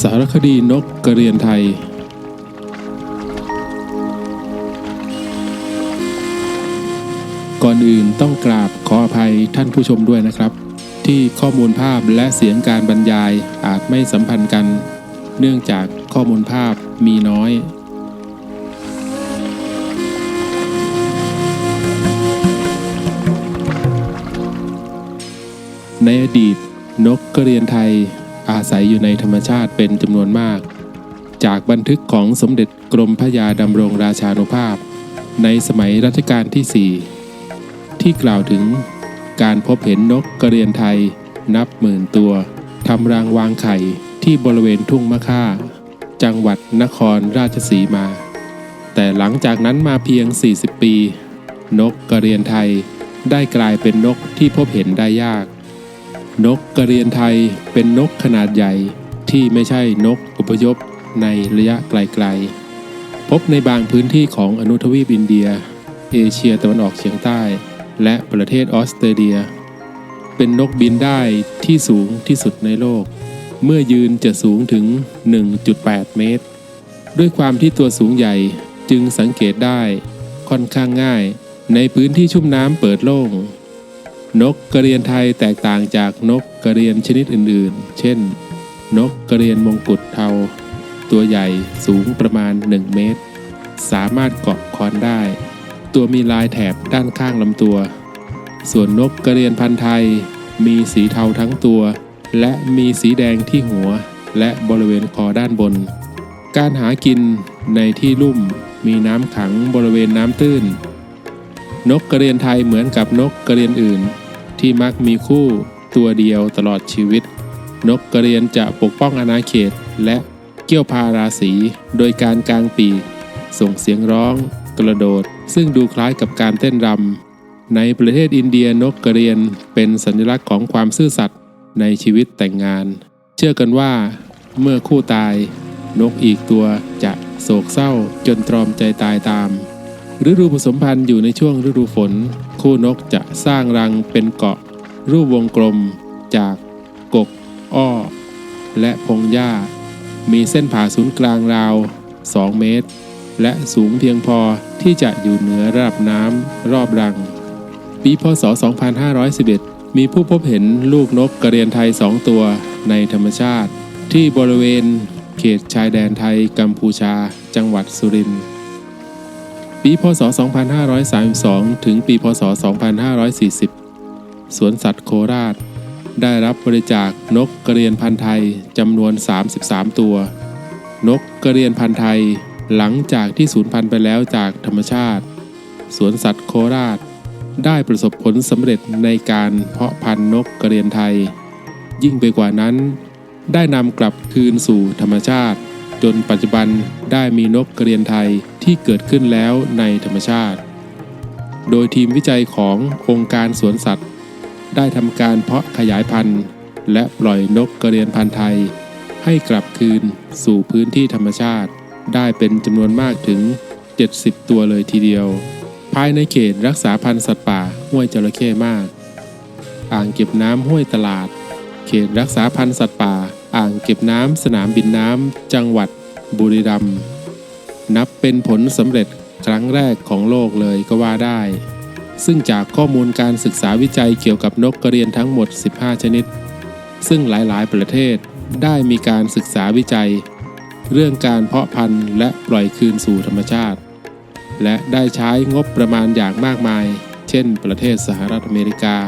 สารคดีนกกระเรียนไทย ก่อนอื่นต้องกราบขออภัยท่านผู้ชมด้วยนะครับ ที่ข้อมูลภาพและเสียงการบรรยายอาจไม่สัมพันธ์กัน เนื่องจากข้อมูลภาพมีน้อยในอดีตนกกระเรียนไทย อาศัยอยู่ในธรรมชาติเป็นจำนวนมาก จากบันทึกของสมเด็จกรมพระยาดำรงราชานุภาพ ในสมัยรัชกาลที่ 4 ที่กล่าวถึงการพบเห็นนกกระเรียนไทย นับหมื่นตัวทำรังวางไข่ที่บริเวณทุ่งมะค่า จังหวัดนครราชสีมา แต่หลังจากนั้นมาเพียง 40 ปี นกกระเรียนไทยได้กลายเป็นนกที่พบเห็นได้ยาก นกกระเรียนไทยเป็นนกขนาดใหญ่ที่ไม่ใช่นกอพยพในระยะไกลๆ พบในบางพื้นที่ของอนุทวีปอินเดีย เอเชียตะวันออกเฉียงใต้ และประเทศออสเตรเลีย เป็นนกบินได้ที่สูงที่สุดในโลก เมื่อยืนจะสูงถึง 1.8 เมตร ด้วยความที่ตัวสูงใหญ่จึงสังเกตได้ค่อนข้างง่าย ในพื้นที่ชุ่มน้ำเปิดโล่ง นกกระเรียนไทยแตกต่างจากนกกระเรียนชนิดอื่นๆ เช่น นกกระเรียนมงกุฎเทา ตัวใหญ่สูงประมาณ 1 เมตร สามารถเกาะคอนได้ ตัวมีลายแถบด้านข้างลำตัว ส่วนนกกระเรียนพันธุ์ไทย มีสีเทาทั้งตัว และมีสีแดงที่หัว และบริเวณคอด้านบน การหากินในที่ลุ่มมีน้ำขังบริเวณน้ำตื้นนกกระเรียนไทยเหมือนกับนกกระเรียนอื่น ที่มักมีคู่ตัวเดียวตลอดชีวิต นกกระเรียนจะปกป้องอาณาเขตและเกี่ยวพาราศีโดยการกางปีก ส่งเสียงร้อง กระโดด ซึ่งดูคล้ายกับการเต้นรำในประเทศอินเดียนกกระเรียนเป็นสัญลักษณ์ของความซื่อสัตย์ในชีวิตแต่งงาน เชื่อกันว่า เมื่อคู่ตาย นกอีกตัวจะโศกเศร้าจนตรอมใจตายตามฤดูผสมพันธุ์อยู่ในช่วงฤดูฝน คู่นกจะสร้างรังเป็นเกาะ รูปวงกลมจากกก อ้อ และพงหญ้า มีเส้นผ่าศูนย์กลางราว 2 เมตร และสูงเพียงพอที่จะอยู่เหนือระดับน้ำรอบรัง ปีพศ 2511 มีผู้พบเห็นลูกนกกระเรียนไทยสองตัวในธรรมชาติ ที่บริเวณเขตชายแดนไทยกัมพูชา จังหวัดสุรินทร์ ปีพศ 2532 ถึงปีพศ 2540 สวนสัตว์โคราช ได้รับบริจาคนกกระเรียนพันธุ์ไทยจำนวน 33 ตัว นกกระเรียนพันธุ์ไทยหลังจากที่สูญพันธุ์ไปแล้วจากธรรมชาติ สวนสัตว์โคราช ได้ประสบผลสำเร็จในการเพาะพันธุ์นกกระเรียนไทย ยิ่งไปกว่านั้น ได้นำกลับคืนสู่ธรรมชาติ จนปัจจุบันได้มีนกกระเรียนไทย ที่เกิดขึ้นแล้วในธรรมชาติ โดยทีมวิจัยขององค์การสวนสัตว์ ได้ทำการเพาะขยายพันธุ์ และปล่อยนกกระเรียนพันธุ์ไทย ให้กลับคืนสู่พื้นที่ธรรมชาติ ได้เป็นจำนวนมากถึง 70 ตัวเลยทีเดียว ภายในเขตรักษาพันธุ์สัตว์ป่าห้วยจระเข้มาก อ่างเก็บน้ำห้วยตลาด เขตรักษาพันธุ์สัตว์ป่า อ่างเก็บน้ำสนามบินน้ำจังหวัดบุรีรัมย์ นับเป็นผลสำเร็จครั้งแรกของโลกเลยก็ว่าได้ ซึ่งจากข้อมูลการศึกษาวิจัยเกี่ยวกับนกกระเรียนทั้งหมด 15 ชนิด ซึ่งหลายๆ ประเทศได้มีการศึกษาวิจัย เรื่องการเพาะพันธุ์และปล่อยคืนสู่ธรรมชาติ และได้ใช้งบประมาณอย่างมากมาย เช่น ประเทศสหรัฐอเมริกา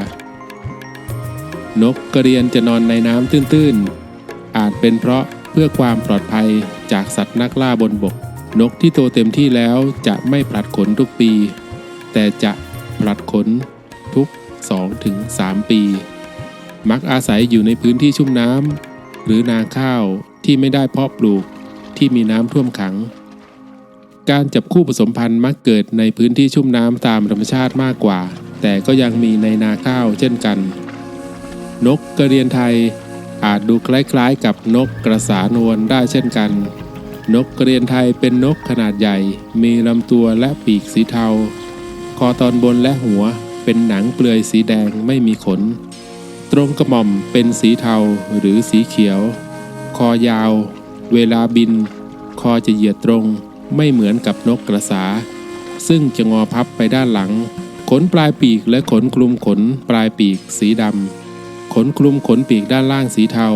นกกระเรียนจะนอนในน้ำตื้นๆ อาจเป็นเพราะเพื่อความปลอดภัยจากสัตว์นักล่าบนบก นกที่โตเต็มที่แล้วจะไม่ผลัดขนทุกปี แต่จะผลัดขนทุก 2-3 ปี มักอาศัยอยู่ในพื้นที่ชุ่มน้ำหรือนาข้าวที่ไม่ได้เพาะปลูกที่มีน้ำท่วมขัง การจับคู่ผสมพันธุ์มักเกิดในพื้นที่ชุ่มน้ำตามธรรมชาติมากกว่า แต่ก็ยังมีในนาข้าวเช่นกัน นกกระเรียนไทยอาจดูคล้ายๆกับนกกระสานวลได้เช่นกัน นกกระเรียนไทยเป็นนกขนาดใหญ่ มีลำตัวและปีกสีเทา คอตอนบนและหัวเป็นหนังเปลือยสีแดงไม่มีขน ตรงกระหม่อมเป็นสีเทาหรือสีเขียว คอยาว เวลาบิน คอจะเหยียดตรงไม่เหมือนกับนกกระสา ซึ่งจะงอพับไปด้านหลัง ขนปลายปีกและขนคลุมขนปลายปีกสีดำขนคลุมขนปีกด้านล่างสีเทา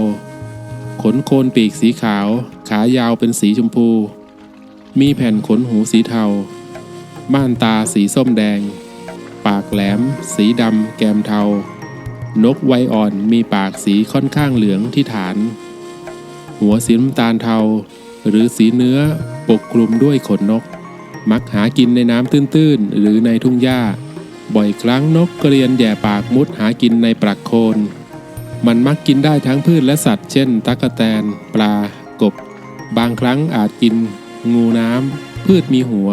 ขนโคนปีกสีขาว ขายาวเป็นสีชมพู มีแผ่นขนหูสีเทา ม่านตาสีส้มแดง ปากแหลม สีดำแกมเทา นกไวอ่อนมีปากสีค่อนข้างเหลืองที่ฐาน หัวสีน้ำตาลเทา หรือสีเนื้อปกคลุมด้วยขนนก มักหากินในน้ำตื้นๆ หรือในทุ่งหญ้า บ่อยครั้งนกกระเรียนแย่ปากมุดหากินในปลักโคนมันมักกินได้ทั้งพืชและสัตว์เช่น ตั๊กแตน ปลา บางครั้งอาจกิน งูน้ำ พืชมีหัว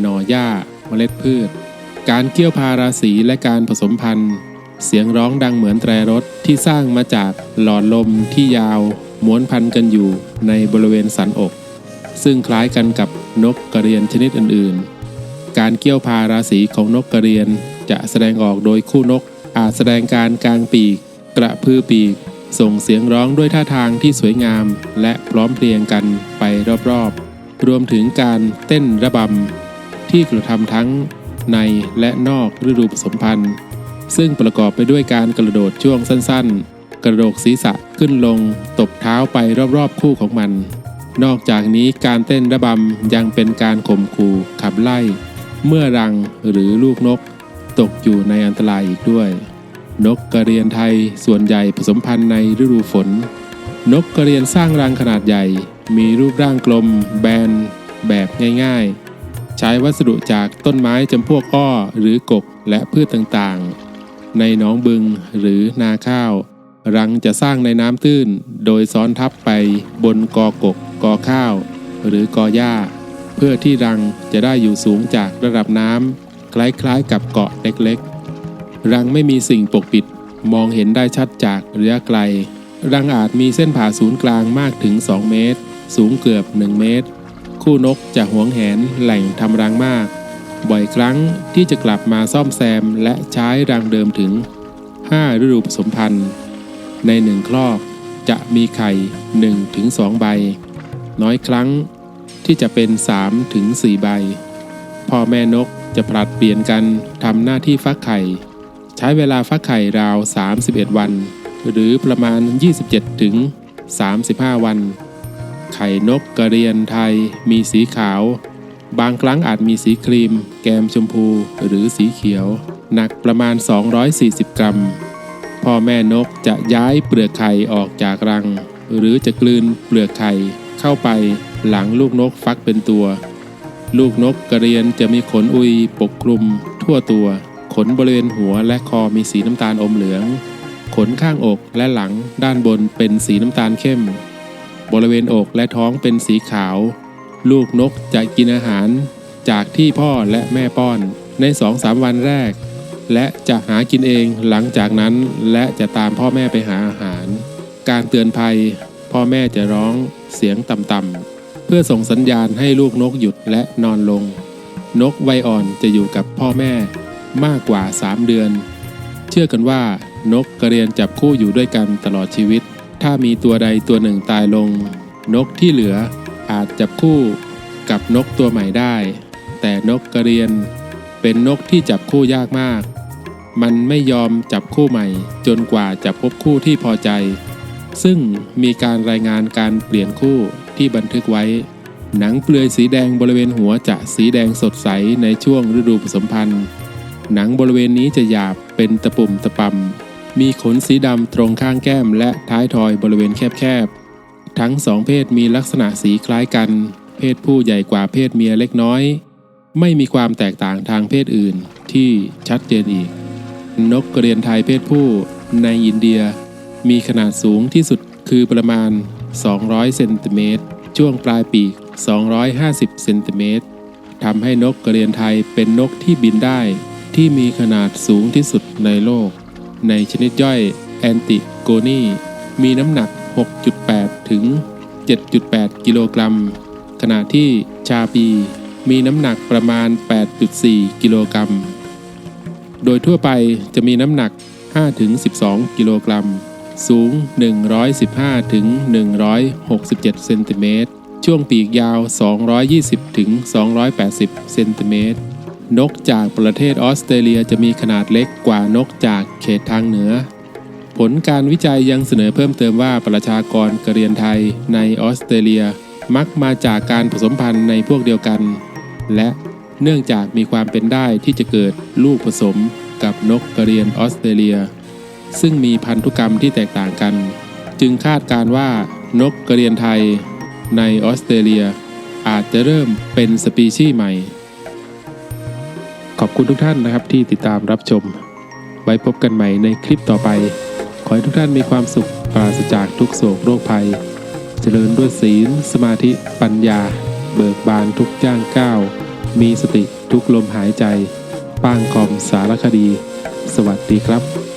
หน่อหญ้า เมล็ดพืช การเกี่ยวพาราสีและการผสมพันธุ์ เสียงร้องดังเหมือนแตรรถที่สร้างมาจากหลอดลมที่ยาวม้วนพันกันอยู่ในบริเวณสันอก ซึ่งคล้ายกันกับนกกระเรียนชนิดอื่นๆ การเกี่ยวพาราสีของนกกระเรียนจะแสดงออกโดยคู่นกอาจแสดงการกลางปีก กระพือปีก ส่งเสียงร้องด้วยท่าทางที่สวยงามและพร้อมเพรียงกันไปรอบๆ รวมถึงการเต้นระบำที่กระทำทั้งในและนอกฤดูผสมพันธุ์ ซึ่งประกอบไปด้วยการกระโดดช่วงสั้นๆ กระโดดศีรษะขึ้นลง ตบเท้าไปรอบๆ คู่ของมัน นอกจากนี้การเต้นระบำยังเป็นการข่มขู่ขับไล่ เมื่อรังหรือลูกนก ตกอยู่ในอันตรายอีกด้วย นกกระเรียนไทยส่วนใหญ่ผสมพันธุ์ในฤดูฝน นกกระเรียนสร้างรังขนาดใหญ่ มีรูปร่างกลม แบน แบบง่ายๆ ใช้วัสดุจากต้นไม้จำพวกอ้อหรือกกและพืชต่างๆ ในหนองบึงหรือนาข้าว รังจะสร้างในน้ำตื้น โดยซ้อนทับไปบนกอกกกอข้าว หรือกอหญ้า เพื่อที่รังจะได้อยู่สูงจากระดับน้ำคล้ายๆกับเกาะเล็กๆ รังไม่มีสิ่งปกปิด มองเห็นได้ชัดจากระยะไกล รังอาจมีเส้นผ่าศูนย์กลางมากถึง 2 เมตร สูงเกือบ 1 เมตร คู่นกจะหวงแหนแหล่งทำรังมาก บ่อยครั้งที่จะกลับมาซ่อมแซมและใช้รังเดิมถึง 5 ฤดูผสมพันธุ์ในหนึ่งครอบจะมีไข่1ถึง2ใบ น้อยครั้งที่จะเป็น3ถึง4ใบ พ่อแม่นกจะผลัดเปลี่ยนกันทำหน้าที่ฟักไข่ ช้เวลาฟักไข่ราว 31 วัน หรือประมาณ 27 ถึง 35 วัน ไข่นกกระเรียนไทยมีสีขาว บางครั้งอาจมีสีครีม แกมชมพูหรือสีเขียว หนักประมาณ 240 กรัม พ่อแม่นกจะย้ายเปลือกไข่ออกจากรัง หรือจะกลืนเปลือกไข่เข้าไปหลังลูกนกฟักเป็นตัว ลูกนกกระเรียนจะมีขนอุยปกคลุมทั่วตัว ขนบริเวณหัวและคอมีสีน้ำตาลอมเหลือง ขนข้างอกและหลังด้านบนเป็นสีน้ำตาลเข้ม บริเวณอกและท้องเป็นสีขาว ลูกนกจะกินอาหาร จากที่พ่อและแม่ป้อนในสองสามวันแรก และจะหากินเองหลังจากนั้นและจะตามพ่อแม่ไปหาอาหาร การเตือนภัย พ่อแม่จะร้องเสียงต่ำๆเพื่อส่งสัญญาณให้ลูกนกหยุดและนอนลง นกวัยอ่อนจะอยู่กับพ่อแม่ มากกว่า 3 เดือน เชื่อกันว่านกกระเรียนจับคู่อยู่ด้วยกันตลอดชีวิต ถ้ามีตัวใดตัวหนึ่งตายลง นกที่เหลืออาจจับคู่กับนกตัวใหม่ได้ แต่นกกระเรียนเป็นนกที่จับคู่ยากมาก มันไม่ยอมจับคู่ใหม่ จนกว่าจะพบคู่ที่พอใจ ซึ่งมีการรายงานการเปลี่ยนคู่ที่บันทึกไว้ หนังเปลือยสีแดงบริเวณหัวจะสีแดงสดใสในช่วงฤดูผสมพันธุ์ หนังบริเวณนี้จะหยาบเป็นตะปุ่มตะปำมีขนสีดำตรงข้างแก้มและท้ายทอยบริเวณแคบๆ ทั้งสองเพศมีลักษณะสีคล้ายกัน เพศผู้ใหญ่กว่าเพศเมียเล็กน้อย ไม่มีความแตกต่างทางเพศอื่นที่ชัดเจนอีก นกกระเรียนไทยเพศผู้ในอินเดีย มีขนาดสูงที่สุดคือประมาณ 200 เซนติเมตรช่วงปลายปีก 250 เซนติเมตรทำให้นกกระเรียนไทยเป็นนกที่บินได้ ที่มีขนาดสูงที่สุดในโลก ในชนิดย่อยแอนติโกนีมีน้ำหนัก 6.8 ถึง 7.8 กิโลกรัม ขณะที่ชาปีมีน้ำหนักประมาณ 8.4 กิโลกรัม โดยทั่วไปจะมีน้ำหนัก 5-12 กิโลกรัม สูง 115ถึง167 เซนติเมตร ช่วงปีกยาว 220ถึง280 เซนติเมตร นกจากประเทศออสเตรเลียจะมีขนาดเล็กกว่านกจากเขตทางเหนือ ผลการวิจัยยังเสนอเพิ่มเติมว่าประชากรกระเรียนไทยในออสเตรเลียมักมาจากการผสมพันธุ์ในพวกเดียวกัน และเนื่องจากมีความเป็นได้ที่จะเกิดลูกผสมกับนกกระเรียนออสเตรเลีย ซึ่งมีพันธุกรรมที่แตกต่างกัน จึงคาดการว่านกกระเรียนไทยในออสเตรเลีย อาจจะเริ่มเป็นสปีชีส์ใหม่ คุณทุกท่านนะครับที่ติดตามรับชม ไว้พบกันใหม่ในคลิปต่อไป ขอให้ทุกท่านมีความสุขปราศจากทุกโศกโรคภัย เจริญด้วยศีล สมาธิปัญญา เบิกบานทุกย่างก้าว มีสติทุกลมหายใจ ป้างคอมสารคดี สวัสดีครับ